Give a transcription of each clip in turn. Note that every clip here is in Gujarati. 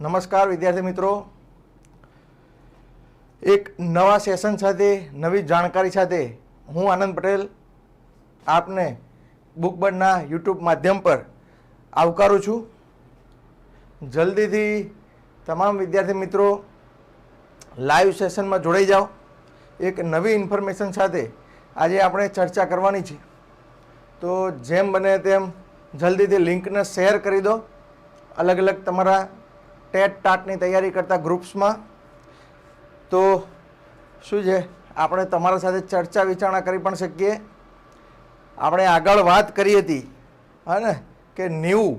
નમસ્કાર વિદ્યાર્થી મિત્રો. એક નવા સેશન સાથે, નવી જાણકારી સાથે હું આનંદ પટેલ આપને બુકબર્ડના યુટ્યુબ માધ્યમ પર આવકારું છું. જલ્દીથી તમામ વિદ્યાર્થી મિત્રો લાઈવ સેશનમાં જોડાઈ જાઓ. એક નવી ઇન્ફોર્મેશન સાથે આજે આપણે ચર્ચા કરવાની છે. તો જેમ બને તેમ જલ્દીથી લિંકને શેર કરી દો. અલગ અલગ તમારા ટેટ ટાટની તૈયારી કરતા ગ્રુપ્સમાં. તો શું છે? આપણે તમારા સાથે ચર્ચા વિચારણા કરી પણ શકીએ. આપણે આગળ વાત કરી હતી, હા કે નેવું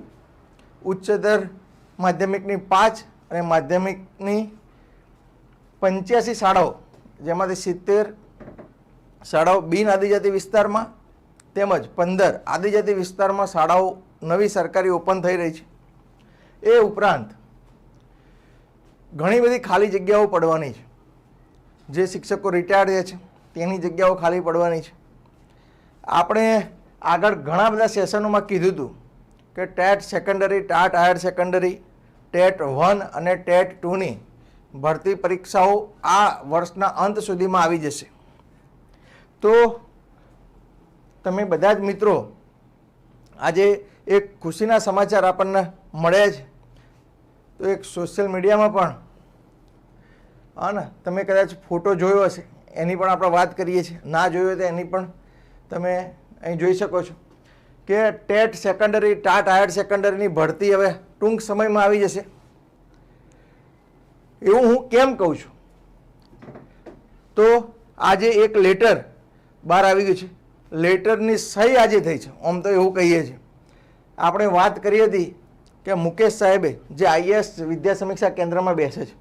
ઉચ્ચતર માધ્યમિકની પાંચ અને માધ્યમિકની પંચ્યાસી શાળાઓ, જેમાંથી સિત્તેર શાળાઓ બિન આદિજાતિ વિસ્તારમાં તેમજ પંદર આદિજાતિ વિસ્તારમાં શાળાઓ નવી સરકારી ઓપન થઈ રહી છે. એ ઉપરાંત ઘણી બધી ખાલી જગ્યાઓ પડવાની છે. જે શિક્ષકો રિટાયર્ડ થયા છે, તેની જગ્યાઓ ખાલી પડવાની છે. આપણે આગળ ઘણા બધા સેશનોમાં કીધું હતું કે TET secondary TAT higher secondary TET one અને ટેટ ટુની ભરતી પરીક્ષાઓ આ વર્ષના અંત સુધીમાં આવી જશે. તો તમે બધા જ મિત્રો, આજે એક ખુશીના સમાચાર આપણને મળ્યા છે. તો એક સોશિયલ મીડિયામાં પણ હા ને, તમે કદાચ ફોટો જોયો હશે, એની પણ આપણે વાત કરીએ છીએ. ના જોયો તો એની પણ તમે અહીં જોઈ શકો છો કે ટેટ સેકન્ડરી ટાટ હાયર સેકન્ડરીની ભરતી હવે ટૂંક સમયમાં આવી જશે. એવું હું કેમ કહું છું? તો આજે એક લેટર બહાર આવી ગયું છે. લેટરની સહી આજે થઈ છે, આમ તો એવું કહીએ છીએ. આપણે વાત કરી હતી કે મુકેશ સાહેબે જે આઈએસ વિદ્યા સમીક્ષા કેન્દ્રમાં બેસે છે.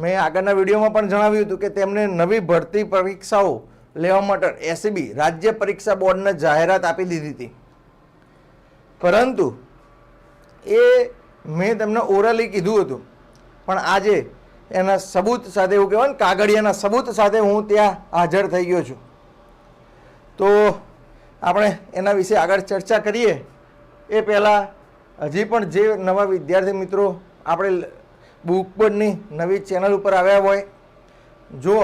મેં આગળના વિડીયોમાં પણ જણાવ્યું હતું કે તેમને નવી ભરતી પરીક્ષાઓ લેવા માટે એસીબી રાજ્ય પરીક્ષા બોર્ડને જાહેરાત આપી દીધી હતી. પરંતુ એ મેં તમને ઓરલી કીધું હતું. પણ આજે એના સબૂત સાથે એવું કહેવાય ને, કાગળિયાના સબૂત સાથે હું ત્યાં હાજર થઈ ગયો છું. તો આપણે એના વિશે આગળ ચર્ચા કરીએ. એ પહેલાં હજી પણ જે નવા વિદ્યાર્થી મિત્રો આપણે બુક પરની નવી ચેનલ ઉપર આવ્યા હોય, જો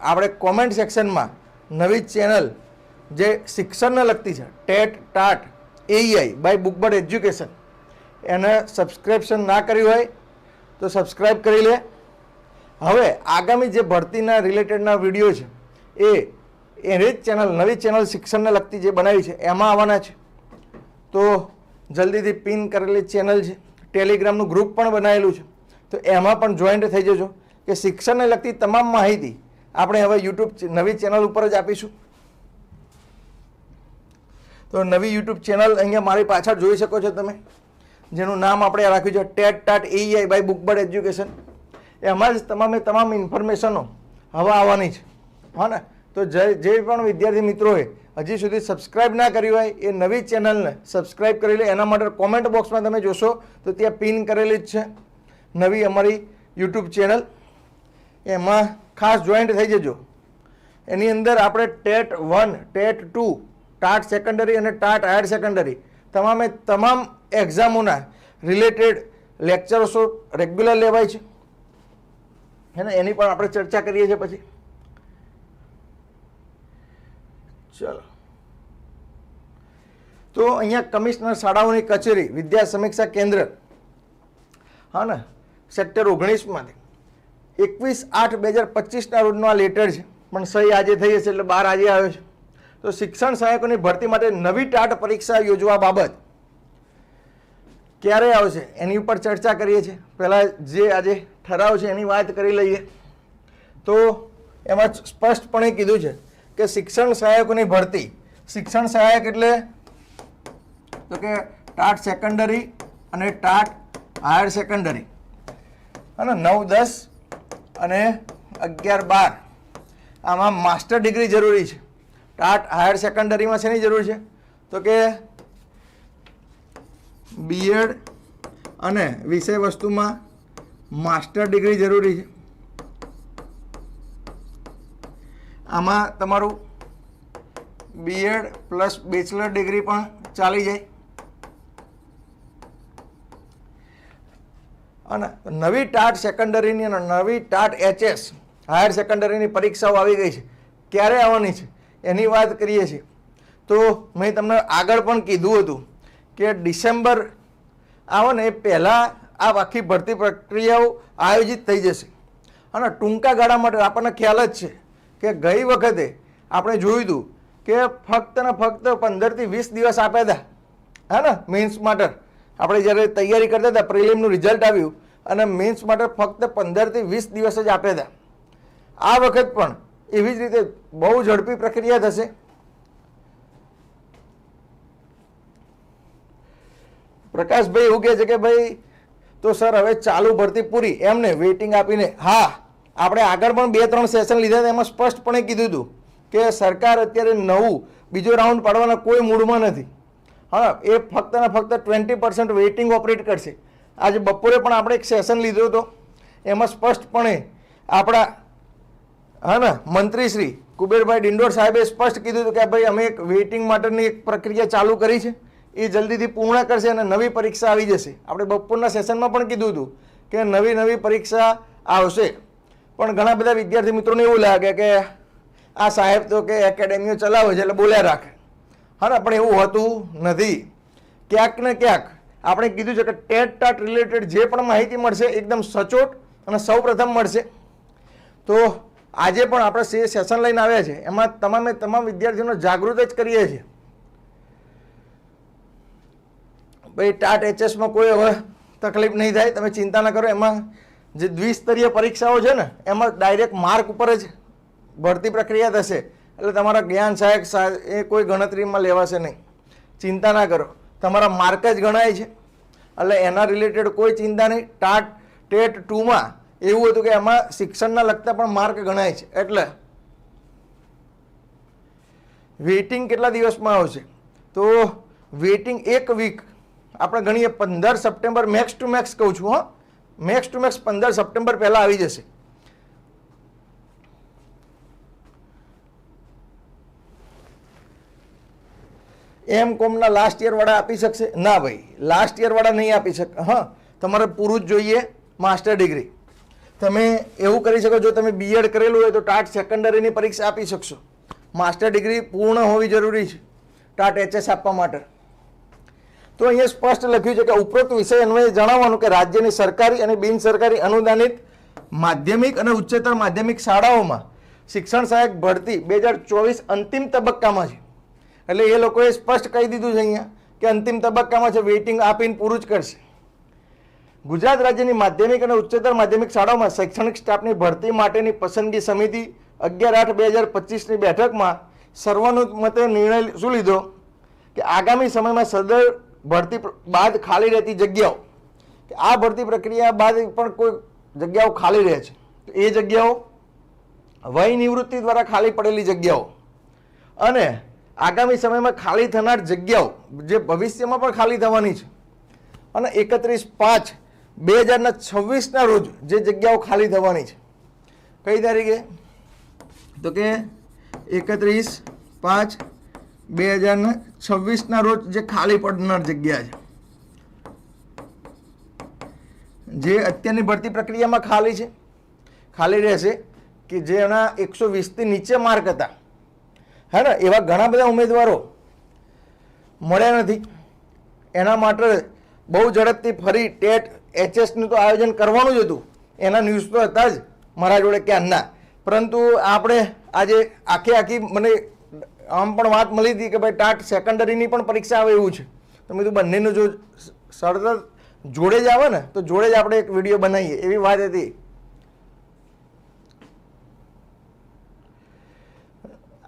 આપણે કોમેન્ટ સેક્શનમાં નવી ચેનલ જે શિક્ષણને લગતી છે, TET TAT AI by Bookbird education એને સબસ્ક્રિપ્શન ના કર્યું હોય, તો સબસ્ક્રાઈબ કરી લે. હવે આગામી જે ભરતીના રિલેટેડના વીડિયો છે, એ એની જ ચેનલ નવી ચેનલ શિક્ષણને લગતી જે બનાવી છે, એમાં આવવાના છે. તો જલ્દીથી પિન કરેલી ચેનલ છે ટેલિગ્રામનું ગ્રુપ પણ બનાવેલું છે. તો એમાં પણ જોઈન્ટ થઈ જજો. કે શિક્ષણને લગતી તમામ માહિતી આપણે હવે યુટ્યુબ નવી ચેનલ ઉપર જ આપીશું. તો નવી યુટ્યુબ ચેનલ અહીંયા મારી પાછળ જોઈ શકો છો તમે. જેનું નામ આપણે રાખ્યું છે TET TAT AI by Bookbird education એમાં જ તમામે તમામ ઇન્ફોર્મેશનો હવે આવવાની છે. હા ને? તો જે પણ વિદ્યાર્થી મિત્રોએ હજી સુધી સબસ્ક્રાઇબ ના કર્યું હોય, એ નવી ચેનલને સબસ્ક્રાઇબ કરી લે. એના માટે કોમેન્ટ બોક્સમાં તમે જોશો તો ત્યાં પિન કરેલી જ છે. નવી અમારી યુટ્યુબ ચેનલ એમાં ખાસ જોઈન્ટ થઈ જજો. એની અંદર આપણે TET one, TET two, TAT secondary અને ટાટ હાયર સેકન્ડરી તમામે તમામ એક્ઝામોના રિલેટેડ લેક્ચર્સો રેગ્યુલર લેવાય છે. હે ને? એની પણ આપણે ચર્ચા કરીએ છીએ પછી. ચલો. તો અહીંયા કમિશનર શાળાઓની કચેરી, વિદ્યા સમીક્ષા કેન્દ્ર. હા ને? સેક્ટર ઓગણીસમાંથી. એકવીસ આઠ બે હજાર પચીસના રોજનો આ લેટર છે. પણ સહી આજે થઈ હશે એટલે બાર આજે આવ્યો છે. તો શિક્ષણ સહાયકોની ભરતી માટે નવી ટાટ પરીક્ષા યોજવા બાબત ક્યારે આવશે એની ઉપર ચર્ચા કરીએ છીએ. પહેલાં જે આજે ઠરાવ છે એની વાત કરી લઈએ. તો એમાં સ્પષ્ટપણે કીધું છે કે શિક્ષણ સહાયકોની ભરતી. શિક્ષણ સહાયક એટલે તો કે ટાટ સેકન્ડરી અને ટાટ હાયર સેકન્ડરી. અને નવ, દસ અને અગિયાર, બાર. આમાં માસ્ટર ડિગ્રી જરૂરી છે. ટાટ હાયર સેકન્ડરીમાં શેની જરૂર છે? તો કે બીએડ અને વિષય વસ્તુમાં માસ્ટર ડિગ્રી જરૂરી છે. આમાં તમારું બીએડ પ્લસ બેચલર ડિગ્રી પણ ચાલી જાય. અને નવી ટાટ સેકન્ડરીની અને નવી ટાટ એચએસ, હાયર સેકન્ડરીની પરીક્ષાઓ આવી ગઈ છે. ક્યારે આવવાની છે? એની વાત કરીએ છીએ. તો મેં તમને આગળ પણ કીધું હતું કે ડિસેમ્બર આવે ને એ પહેલાં આ આખી ભરતી પ્રક્રિયાઓ આયોજિત થઈ જશે. અને ટૂંકા ગાળા માટે આપણને ખ્યાલ જ છે કે ગઈ વખતે આપણે જોયું હતું કે ફક્ત ને ફક્ત પંદરથી વીસ દિવસ આપ્યા હતા. હા ને? મેન્સ માટે. આપણે જ્યારે તૈયારી કરતા હતા, પ્રિલિમનું રિઝલ્ટ આવ્યું અને મેન્સ માટે ફક્ત પંદરથી વીસ દિવસ જ આપ્યા હતા. આ વખત પણ એવી જ રીતે બહુ ઝડપી પ્રક્રિયા થશે. પ્રકાશભાઈ એવું કહે છે કે ભાઈ, તો સર, હવે ચાલુ ભરતી પૂરી. એમને વેઇટિંગ આપીને, હા, આપણે આગળ પણ બે ત્રણ સેશન લીધા હતા. એમાં સ્પષ્ટપણે કીધું હતું કે સરકાર અત્યારે નવું બીજો રાઉન્ડ પાડવાના કોઈ મૂડમાં નથી. હા, એ ફક્ત ને ફક્ત ટ્વેન્ટી પર્સન્ટ વેઇટિંગ ઓપરેટ કરશે. આજે બપોરે પણ આપણે એક સેશન લીધો હતો. એમાં સ્પષ્ટપણે આપણા, હા ને, મંત્રીશ્રી કુબેરભાઈ ડિંડોર સાહેબે સ્પષ્ટ કીધું હતું કે ભાઈ, અમે એક વેઇટિંગ માટેની એક પ્રક્રિયા ચાલુ કરી છે. એ જલ્દીથી પૂર્ણ કરશે અને નવી પરીક્ષા આવી જશે. આપણે બપોરના સેશનમાં પણ કીધું હતું કે, નવી નવી પરીક્ષા આવશે. પણ ઘણા બધા વિદ્યાર્થી મિત્રોને એવું લાગે કે, આ સાહેબ તો કે એકેડેમીઓ ચલાવે છે, એટલે બોલ્યા રાખે. હા પણ એવું હોતું નથી. ક્યાંક ને ક્યાંક આપણે કીધું છે કે ટેટ ટાટ રિલેટેડ જે પણ માહિતી મળશે એકદમ સચોટ અને સૌપ્રથમ મળશે. તો આજે પણ આપણે સે સેશન લઈને આવ્યા છે. એમાં તમામે તમામ વિદ્યાર્થીઓને જાગૃત જ કરીએ છીએ. ભાઈ, ટાટ એચએસમાં કોઈ હવે તકલીફ નહીં થાય. તમે ચિંતા ન કરો. એમાં જે દ્વિસ્તરીય પરીક્ષાઓ છે ને, એમાં ડાયરેક્ટ માર્ક ઉપર જ ભરતી પ્રક્રિયા થશે. એટલે તમારા જ્ઞાન સહાયક એ કોઈ ગણતરીમાં લેવાશે નહીં. ચિંતા ના કરો. તમારા માર્ક જ ગણાય છે. એટલે એના રિલેટેડ કોઈ ચિંતા નહીં. ટાટ ટેટ ટુમાં એવું હતું કે એમાં શિક્ષણના લગતા પણ માર્ક ગણાય છે. એટલે વેઇટિંગ કેટલા દિવસમાં આવશે? તો વેઇટિંગ એક વીક. આપણે ગણીએ પંદર સપ્ટેમ્બર, મેક્સ ટુ મેક્સ કહું છું, હા. મેક્સ ટુ મેક્સ પંદર સપ્ટેમ્બર પહેલાં આવી જશે. એમ કોમના લાસ્ટ યરવાળા આપી શકશે? ના ભાઈ લાસ્ટ યરવાળા નહીં આપી શકે, હા, તમારે પૂરું જ જોઈએ માસ્ટર ડિગ્રી તમે એવું કરી શકો, જો તમે બીએડ કરેલું હોય તો ટાટ સેકન્ડરીની પરીક્ષા આપી શકશો. માસ્ટર ડિગ્રી પૂર્ણ હોવી જરૂરી છે, ટાટ એચએસ આપવા માટે. તો અહીંયા સ્પષ્ટ લખ્યું છે કે ઉપરોક્ત વિષય અન્વયે જણાવવાનું કે રાજ્યની સરકારી અને બિન સરકારી અનુદાનિત માધ્યમિક અને ઉચ્ચતર માધ્યમિક શાળાઓમાં શિક્ષણ સહાયક ભરતી બે હજાર ચોવીસ અંતિમ તબક્કામાં છે. એટલે એ લોકોએ સ્પષ્ટ કહી દીધું છે અહીંયા કે અંતિમ તબક્કામાં છે વેઇટિંગ આપીને પૂરું જ કરશે. ગુજરાત રાજ્યની માધ્યમિક અને ઉચ્ચતર માધ્યમિક શાળાઓમાં શૈક્ષણિક સ્ટાફની ભરતી માટેની પસંદગી સમિતિ અગિયાર આઠ બે હજાર પચીસની બેઠકમાં સર્વાનુમતે નિર્ણય શું લીધો? કે આગામી સમયમાં સદર ભરતી બાદ ખાલી રહેતી જગ્યાઓ. કે આ ભરતી પ્રક્રિયા બાદ પણ કોઈ જગ્યાઓ ખાલી રહે છે. એ જગ્યાઓ વય નિવૃત્તિ દ્વારા ખાલી પડેલી જગ્યાઓ. અને આગામી સમયમાં ખાલી થનાર જગ્યાઓ જે ભવિષ્યમાં પણ ખાલી થવાની છે. અને એકત્રીસ પાંચ બે હજારના છવ્વીસના રોજ જે જગ્યાઓ ખાલી થવાની છે. કઈ તારીખે? તો કે એકત્રીસ પાંચ બે હજારના છવ્વીસના રોજ જે ખાલી પડનાર જગ્યા છે. જે અત્યારની ભરતી પ્રક્રિયામાં ખાલી છે. ખાલી રહેશે કે જેના એકસો વીસથી નીચે માર્ક હતા. હે ને, એવા ઘણા બધા ઉમેદવારો મળ્યા નથી. એના માટે બહુ ઝડપથી ફરી ટેટ, એચએસનું તો આયોજન કરવાનું જ હતું. એના ન્યૂઝ તો હતા જ મારા જોડે ક્યારના પરંતુ આપણે આજે આખી આખી મને આમ પણ વાત મળી હતી કે ભાઈ ટાટ સેકન્ડરીની પણ પરીક્ષા આવે એવું છે. તો મેં કીધું બંનેનું જો સરળ જોડે જ આવે ને, તો જોડે જ આપણે એક વીડિયો બનાવીએ. એવી વાત હતી.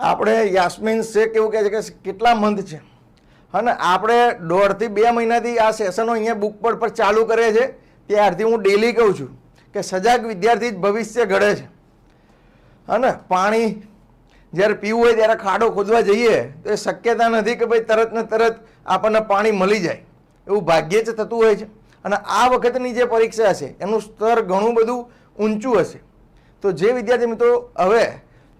આપણે યાસ્મીન શેખ એવું કહે છે કે કેટલા મંદ છે. અને આપણે દોઢથી બે મહિનાથી આ સેશનો અહીંયા બુક પર પર ચાલુ કરે છે ત્યારથી હું ડેલી કહું છું કે સજાગ વિદ્યાર્થી જ ભવિષ્ય ઘડે છે. અને પાણી જ્યારે પીવું હોય ત્યારે ખાડો ખોદવા જઈએ તો એ શક્યતા નથી કે ભાઈ તરત ને તરત આપણને પાણી મળી જાય. એવું ભાગ્યે જ થતું હોય છે. અને આ વખતની જે પરીક્ષા હશે, એનું સ્તર ઘણું બધું ઊંચું હશે. તો જે વિદ્યાર્થી મિત્રો, હવે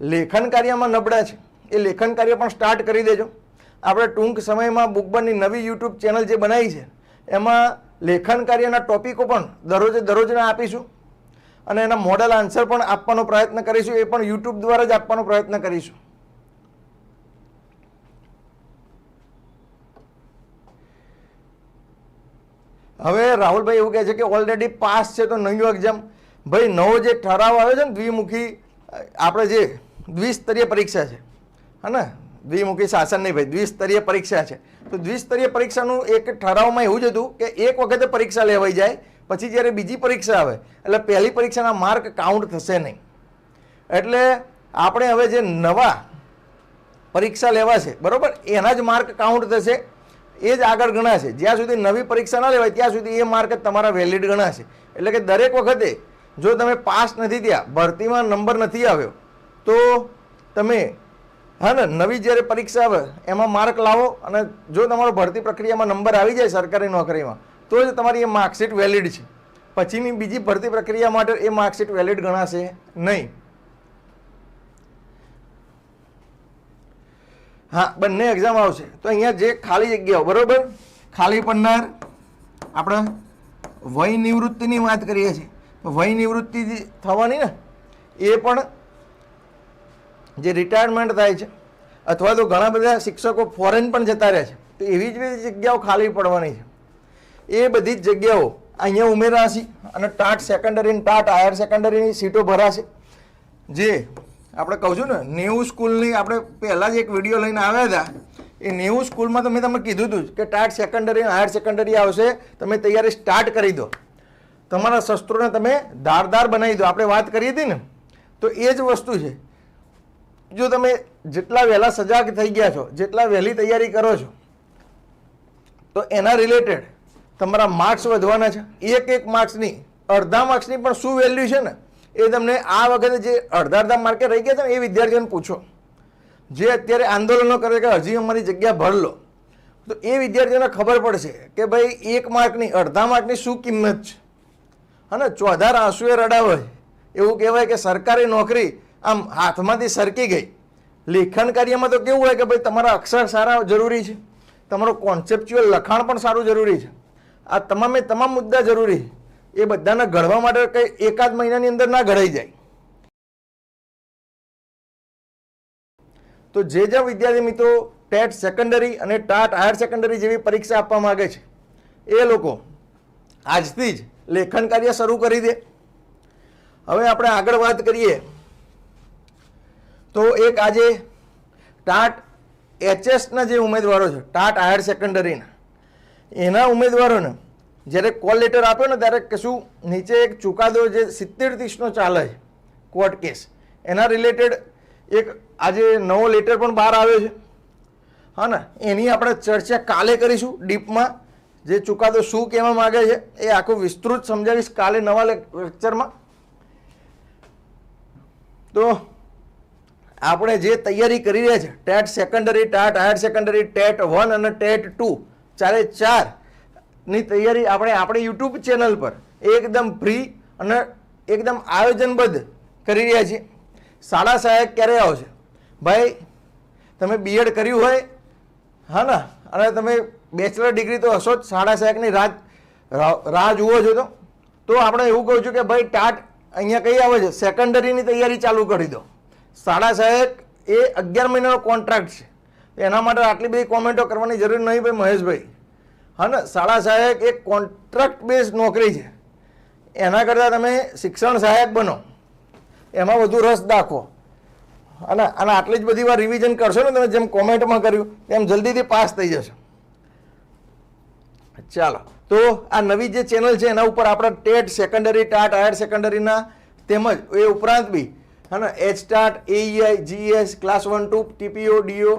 લેખન કાર્યમાં નબળા છે. એ લેખન કાર્ય પણ સ્ટાર્ટ કરી દેજો. આપણે ટૂંક સમયમાં બુકબરની નવી યુટ્યુબ ચેનલ જે બનાવી છે, એમાં લેખન કાર્યના ટોપિકો પણ દરરોજે દરરોજના આપીશું અને એના મોડલ આન્સર પણ આપવાનો પ્રયત્ન કરીશું, એ પણ યુટ્યુબ દ્વારા જ આપવાનો પ્રયત્ન કરીશું. હવે રાહુલભાઈ એવું કહે છે કે ઓલરેડી પાસ છે તો નવી એક્ઝામ ભાઈ નવો જે ઠરાવ આવ્યો છે ને દ્વિમુખી, આપણે જે દ્વિસ્તરીય પરીક્ષા છે. હા ને દ્વિમુખી શાસન નહીં ભાઈ, દ્વિસ્તરીય પરીક્ષા છે. તો દ્વિસ્તરીય પરીક્ષાનું એક ઠરાવમાં એવું જ હતું કે એક વખતે પરીક્ષા લેવાઈ જાય, પછી જ્યારે બીજી પરીક્ષા આવે, એટલે પહેલી પરીક્ષાના માર્ક કાઉન્ટ થશે નહીં. એટલે આપણે હવે જે નવા પરીક્ષા લેવા છે, બરાબર? એના જ માર્ક કાઉન્ટ થશે, એ જ આગળ ગણાશે. જ્યાં સુધી નવી પરીક્ષા ના લેવાય, ત્યાં સુધી એ માર્ક તમારા વેલિડ ગણાશે. એટલે કે દરેક વખતે જો તમે પાસ નથી થયા, ભરતીમાં નંબર નથી આવ્યો તો તમે, હા ને, નવી જ્યારે પરીક્ષા આવે, એમાં માર્ક લાવો અને જો તમારો ભરતી પ્રક્રિયામાં નંબર આવી જાય સરકારી નોકરીમાં, તો જ તમારી એ માર્કશીટ વેલિડ છે. પછીની બીજી ભરતી પ્રક્રિયા માટે એ માર્કશીટ વેલિડ ગણાશે નહીં. હા, બંને એક્ઝામ આવશે. તો અહીંયા જે ખાલી જગ્યાઓ બરાબર? ખાલી પડનાર આપણે વય નિવૃત્તિની વાત કરીએ છીએ. વય નિવૃત્તિ થવાની ને, એ પણ જે રિટાયરમેન્ટ થાય છે, અથવા તો ઘણા બધા શિક્ષકો ફોરેન પણ જતા રહે છે, તો એવી જ બધી જગ્યાઓ ખાલી પડવાની છે. એ બધી જ જગ્યાઓ અહીંયા ઉમેરાશે અને ટાટ સેકન્ડરી ટાટ હાયર સેકન્ડરીની સીટો ભરાશે. જે આપણે કહું છું ને, નેવું સ્કૂલની આપણે પહેલાં જ એક વીડિયો લઈને આવ્યા હતા, એ નેવું સ્કૂલમાં તો મેં તમને કીધું હતું કે ટાટ સેકન્ડરી હાયર સેકન્ડરી આવશે, તમે તૈયારી સ્ટાર્ટ કરી દો. તમારા શસ્ત્રોને તમે ધારદાર બનાવી દો. આપણે વાત કરી હતી ને, તો એ જ વસ્તુ છે. જો તમે જેટલા વહેલા સજાગ થઈ ગયા છો, જેટલા વહેલી તૈયારી કરો છો, તો એના રિલેટેડ તમારા માર્ક્સ વધવાના છે. એક એક માર્ક્સની અડધા માર્ક્સની પણ શું વેલ્યુ છે ને, એ તમને આ વખતે જે અડધા અડધા માર્કે રહી ગયા છે ને, એ વિદ્યાર્થીઓને પૂછો. જે અત્યારે આંદોલનો કરે કે હજી અમારી જગ્યા ભર લો, તો એ વિદ્યાર્થીઓને ખબર પડશે કે ભાઈ એક માર્કની અડધા માર્કની શું કિંમત છે. અને ચોધાર આંસુએ રડાવે એવું કહેવાય કે સરકારી નોકરી આમ હાથમાંથી સરકી ગઈ. લેખન કાર્યમાં તો કેવું હોય કે ભાઈ તમારા અક્ષર સારા જરૂરી છે. તમારું કોન્સેપ્ચ્યુઅલ લખાણ પણ સારું જરૂરી છે. આ તમામે તમામ મુદ્દા જરૂરી છે. એ બધાને ઘડવા માટે કંઈ એકાદ મહિનાની અંદર ના ઘડાઈ જાય. તો જે જે વિદ્યાર્થી મિત્રો ટેટ સેકન્ડરી અને ટાટ હાયર સેકન્ડરી જેવી પરીક્ષા આપવા માગે છે, એ લોકો આજથી જ લેખન કાર્ય શરૂ કરી દે. હવે આપણે આગળ વાત કરીએ તો એક આજે ટાટ એચએસના જે ઉમેદવારો છે, ટાટ હાયર સેકન્ડરીના, એના ઉમેદવારોને જ્યારે કોલ લેટર આપ્યો ને ત્યારે કશું નીચે એક ચુકાદો જે સિત્તેર ત્રીસનો ચાલે છે, કોર્ટ કેસ, એના રિલેટેડ એક આજે નવો લેટર પણ બહાર આવ્યો છે. હા ને, એની આપણે ચર્ચા કાલે કરીશું, ડીપમાં જે ચુકાદો શું કહેવા માગે છે, એ આખું વિસ્તૃત સમજાવીશ કાલે નવા લેક્ચરમાં. તો આપણે જે તૈયારી કરી રહ્યા છે, TET secondary TAT higher secondary TET one અને ટેટ ટુ ચારે ચારની તૈયારી આપણે આપણી યુટ્યુબ ચેનલ પર એકદમ ફ્રી અને એકદમ આયોજનબદ્ધ કરી રહ્યા છીએ. શાળા સહાયક ક્યારે આવશે? ભાઈ, તમે બીએડ કર્યું હોય, હા ને? અને તમે બેચલર ડિગ્રી તો હશો જ, શાળા સહાયકની રાહ રાહ જુઓ છો તો. તો આપણે એવું કહું છું કે ભાઈ, ટાટ અહીંયા કઈ આવે છે? સેકન્ડરીની તૈયારી ચાલુ કરી દો. શાળા સાહેબ, એ અગિયાર મહિનાનો કોન્ટ્રાક્ટ છે. એના માટે આટલી બધી કોમેન્ટો કરવાની જરૂર નહીં ભાઈ મહેશભાઈ. હા ને શાળા સહાયક એ કોન્ટ્રાક્ટ બેઝ નોકરી છે. એના કરતાં તમે શિક્ષણ સહાયક બનો. એમાં વધુ રસ દાખવો. અને અને આટલી જ બધી વાર રિવિઝન કરશો ને તમે જેમ કોમેન્ટમાં કર્યું, તેમ જલ્દીથી પાસ થઈ જશો. ચાલો. તો આ નવી જે ચેનલ છે, એના ઉપર આપણે ટેટ સેકન્ડરી ટાટ હાયર સેકન્ડરીના તેમજ એ ઉપરાંત બી હા ને? H TAT AI GS class one two TPO DO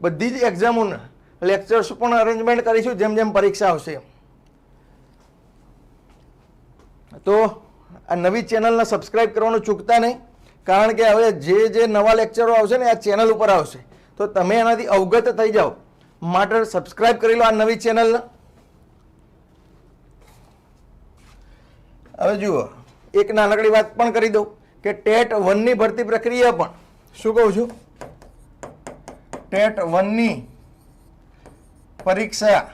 બધી જ એક્ઝામોના લેક્ચર્સ પણ અરેન્જમેન્ટ કરીશું, જેમ જેમ પરીક્ષા આવશે. તો આ નવી ચેનલને સબસ્ક્રાઇબ કરવાનું ચૂકતા નહીં, કારણ કે હવે જે જે નવા લેક્ચરો આવશે ને આ ચેનલ ઉપર આવશે. તો તમે એનાથી અવગત થઈ જાઓ. માટે સબસ્ક્રાઇબ કરી લો આ નવી ચેનલને હવે જુઓ, એક નાનકડી વાત પણ કરી દઉં. કે ટેટ વનની ભરતી પ્રક્રિયા પણ. શું કહું છું? ટેટ વનની પરીક્ષા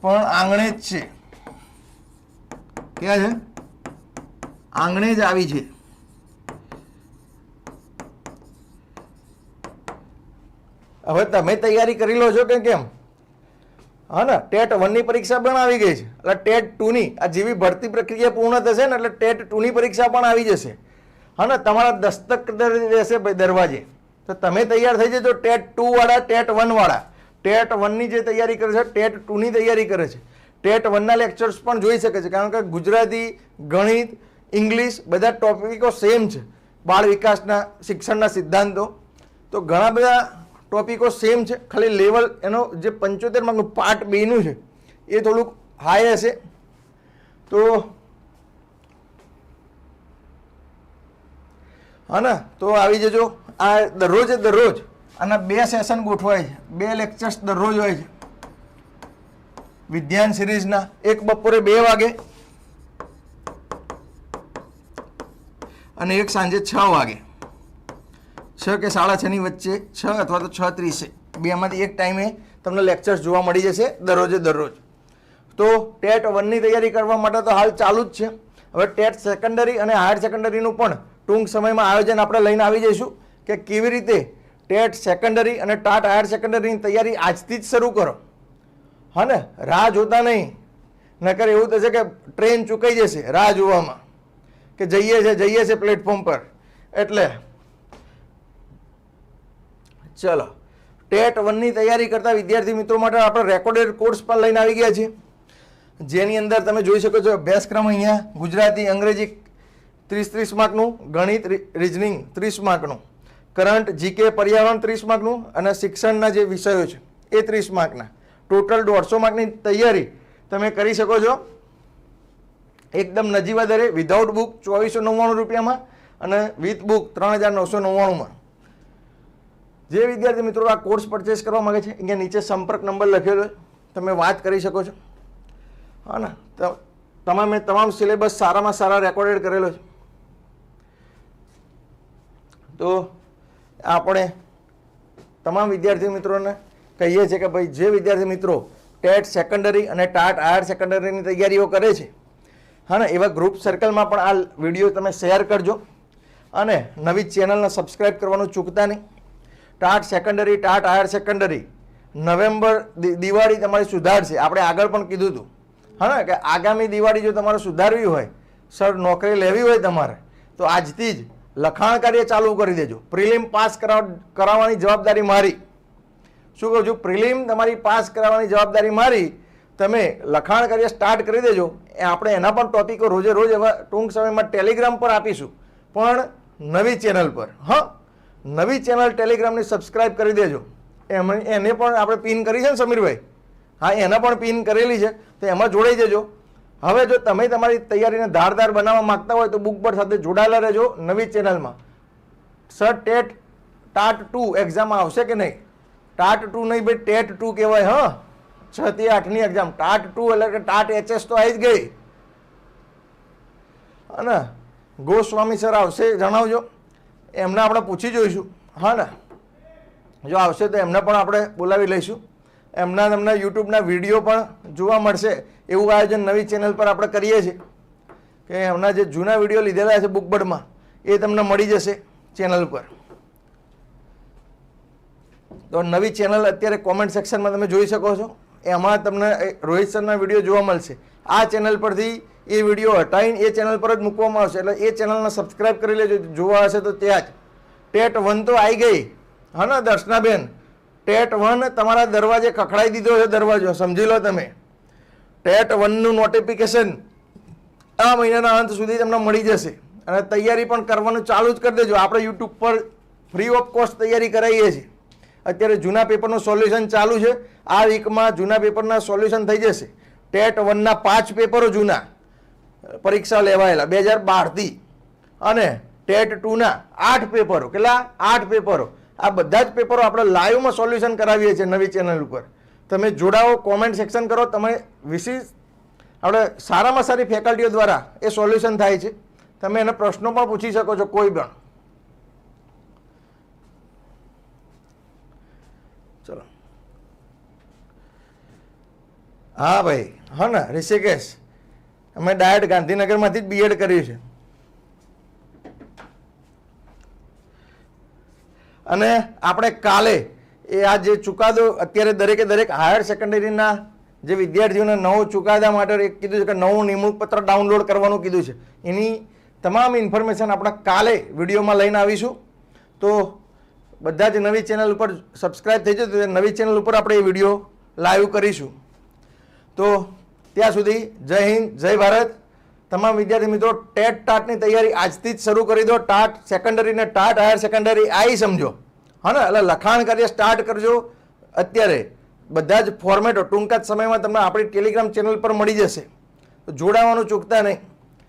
પણ આંગણે જ છે. ક્યાં છે? આંગણે જ આવી છે. હવે તમે તૈયારી કરી લો છો કે કેમ? હા ને, ટેટ વનની પરીક્ષા પણ આવી ગઈ છે. એટલે ટેટ ટુની, આ જેવી ભરતી પ્રક્રિયા પૂર્ણ થશે ને, એટલે ટેટ ટુની પરીક્ષા પણ આવી જશે. હા ને, તમારા દસ્તક રહેશે ભાઈ દરવાજે. તો તમે તૈયાર થઈ જજો ટેટ ટુ વાળા, ટેટ વન વાળા. ટેટ વનની જે તૈયારી કરે છે, ટેટ ટુની તૈયારી કરે છે. ટેટ વનના લેક્ચર્સ પણ જોઈ શકે છે, કારણ કે ગુજરાતી, ગણિત, ઇંગ્લિશ બધા ટોપિકો સેમ છે. બાળ વિકાસના, શિક્ષણના સિદ્ધાંતો. તો ઘણા બધા ટોપિકો સેમ છે. ખાલી લેવલ એનો જે પંચોતેર માર્કનું પાર્ટ બેનું છે, એ થોડુંક હાઈ હશે. તો હા ને, તો આવી જજો. આ દરરોજ દરરોજ આના બે સેશન ગોઠવાય છે. બે લેક્ચર્સ દરરોજ હોય છે. વિજ્ઞાન સિરીઝના એક બપોરે બે વાગે અને એક સાંજે છ વાગે. છ કે સાડા છની વચ્ચે, છ અથવા તો છ ત્રીસે. બેમાંથી એક ટાઈમે તમને લેક્ચર્સ જોવા મળી જશે દરરોજે દરરોજ. તો ટેટ વનની તૈયારી કરવા માટે તો હાલ ચાલુ જ છે. હવે ટેટ સેકન્ડરી અને હાયર સેકન્ડરીનું પણ ટૂંક સમયમાં આયોજન આપણે લઈને આવી જઈશું કે કેવી રીતે ટેટ સેકન્ડરી અને ટાટ હાયર સેકન્ડરીની તૈયારી આજથી જ શરૂ કરો. હા ને રાહ જોતા નહીં. નકર એવું થશે કે ટ્રેન ચૂકાઈ જશે રાહ જોવામાં. કે જઈએ છે જઈએ છે પ્લેટફોર્મ પર. એટલે ચલો. ટેટ વનની તૈયારી કરતા વિદ્યાર્થી મિત્રો માટે આપણે રેકોર્ડેડ કોર્સ પણ લઈને આવી ગયા છીએ. જેની અંદર તમે જોઈ શકો છો અભ્યાસક્રમ અહીંયા ગુજરાતી, અંગ્રેજી ત્રીસ ત્રીસ માર્કનું, ગણિત રિઝનિંગ ત્રીસ માર્કનું કરંટ જીકે પર્યાવરણ ત્રીસ માર્કનું અને શિક્ષણના જે વિષયો છે એ ત્રીસ માર્કના. ટોટલ દોઢસો માર્કની તૈયારી તમે કરી શકો છો. એકદમ નજીવા દરે વિધાઉટ બુક ચોવીસો નવ્વાણું રૂપિયામાં અને વિથ બુક ત્રણ હજાર નવસો નવ્વાણુંમાં. જે વિદ્યાર્થી મિત્રો આ કોર્સ પરચેસ કરવા માગે છે, અહીંયા નીચે સંપર્ક નંબર લખેલો તમે વાત કરી શકો છો. હા ને? તમામે તમામ સિલેબસ સારામાં સારા રેકોર્ડેડ કરેલો છે. તો આપણે તમામ વિદ્યાર્થી મિત્રોને કહીએ છીએ કે ભાઈ, જે વિદ્યાર્થી મિત્રો ટેટ સેકન્ડરી અને ટાટ હાયર સેકન્ડરીની તૈયારીઓ કરે છે, હા ને? એવા ગ્રુપ સર્કલમાં પણ આ વીડિયો તમે શેર કરજો. અને નવી ચેનલને સબસ્ક્રાઈબ કરવાનું ચૂકતા નહીં. TAT secondary TAT higher secondary November Diwali તમારી સુધારશે. આપણે આગળ પણ કીધું હતું. હા ને? કે આગામી દિવાળી જો તમારે સુધારવી હોય, સર, નોકરી લેવી હોય તમારે, તો આજથી જ લખાણ કાર્ય ચાલુ કરી દેજો. પ્રિલિમ પાસ કરાવ, કરાવવાની જવાબદારી મારી. શું કહું છું? પ્રિલિમ તમારી પાસ કરાવવાની જવાબદારી મારી. તમે લખાણ કાર્ય સ્ટાર્ટ કરી દેજો. એ આપણે એના પણ ટોપિકો રોજે રોજ એવા ટૂંક સમયમાં ટેલિગ્રામ પર આપીશું. પણ નવી ચેનલ પર. હા? નવી ચેનલ ટેલિગ્રામની સબસ્ક્રાઇબ કરી દેજો. એમ એને પણ આપણે પિન કરી છે ને સમીરભાઈ? હા, એને પણ પિન કરેલી છે, તો એમાં જોડાઈ જજો હવે જો તમે તમારી તૈયારીને ધારદાર બનાવવા માંગતા હોય તો બુક પર સાથે જોડાયેલા રહેજો નવી ચેનલમાં. Sir, TET TAT two exam આવશે કે નહીં? ટાટ ટુ નહીં ભાઈ, ટેટ ટુ કહેવાય, હા. છ થી આઠની એક્ઝામ ટાટ ટુ એટલે કે ટાટ એચએસ તો આવી જ ગઈ. અને ગોસ્વામી સર આવશે, જણાવજો. એમને આપણે પૂછી જોઈશું. હા ને? જો આવશે તો એમને પણ આપણે બોલાવી લઈશું. એમના તમને યુટ્યુબના વીડિયો પણ જોવા મળશે. એવું આયોજન નવી ચેનલ પર આપણે કરીએ છીએ. કે એમના જે જૂના વીડિયો લીધેલા છે બુકબર્ડમાં, એ તમને મળી જશે ચેનલ પર. તો નવી ચેનલ અત્યારે કોમેન્ટ સેક્શનમાં તમે જોઈ શકો છો. એમાં તમને રોહિત સરના વીડિયો જોવા મળશે. આ ચેનલ પરથી એ વીડિયો હટાવીને એ ચેનલ પર જ મૂકવામાં આવશે. એટલે એ ચેનલને સબસ્ક્રાઈબ કરી લેજો. જોવા હશે તો ત્યાં જ. ટેટ વન તો આવી ગઈ. હા ને, દર્શનાબેન? ટેટ વન તમારા દરવાજે ખખડાઈ દીધો છે દરવાજો. સમજી લો તમે. ટેટ વનનું નોટિફિકેશન આ મહિનાના અંત સુધી તમને મળી જશે. અને તૈયારી પણ કરવાનું ચાલુ જ કરી દેજો. આપણે યુટ્યુબ પર ફ્રી ઓફ કોસ્ટ તૈયારી કરાવીએ છીએ. અત્યારે જૂના પેપરનું સોલ્યુશન ચાલુ છે. આ વીકમાં જૂના પેપરના સોલ્યુશન થઈ જશે. ટેટ વનના પાંચ પેપરો જૂના. પરીક્ષા લેવાયેલા, બે હજાર બારથી. અને ટેટ ટુના આઠ પેપરો, કેટલા? આઠ પેપરો. આ બધા જ પેપરો આપણે લાઈવમાં સોલ્યુશન કરાવીએ છીએ નવી ચેનલ ઉપર. તમે જોડાઓ કોમેન્ટ સેક્શન કરો, તમે વિશેષ આપણે સારામાં સારી ફેકલ્ટીઓ દ્વારા એ સોલ્યુશન થાય છે. તમે એને પ્રશ્નો પણ પૂછી શકો છો કોઈ પણ. ચલો. હા ભાઈ, હા ને, ઋષિકેશ. અમે ડાયટ ગાંધીનગરમાંથી જ બીએડ કર્યું છે અને આપણે કાલે એ આ જે ચુકાદો, અત્યારે દરેકે દરેક હાયર સેકન્ડરીના જે વિદ્યાર્થીઓને નવો ચુકાદા માટે એક કીધું છે કે નવું નિમણૂક પત્ર ડાઉનલોડ કરવાનું કીધું છે. એની તમામ ઇન્ફોર્મેશન આપણે કાલે વિડીયોમાં લઈને આવીશું. તો બધા જ નવી ચેનલ ઉપર સબસ્ક્રાઈબ થઈ જશે નવી ચેનલ ઉપર આપણે એ વીડિયો લાઈવ કરીશું. તો ત્યાં સુધી જય હિન્દ, જય ભારત. તમામ વિદ્યાર્થી મિત્રો ટેટ ટાટની તૈયારી આજથી જ શરૂ કરી દો. ટાટ સેકન્ડરી ને ટાટ હાયર સેકન્ડરી આઈ સમજો. હા ને? એટલે લખાણ કાર્ય સ્ટાર્ટ કરજો. અત્યારે બધા જ ફોર્મેટો ટૂંકા જ સમયમાં તમને આપણી ટેલિગ્રામ ચેનલ પર મળી જશે. જોડાવાનું ચૂકતા નહીં.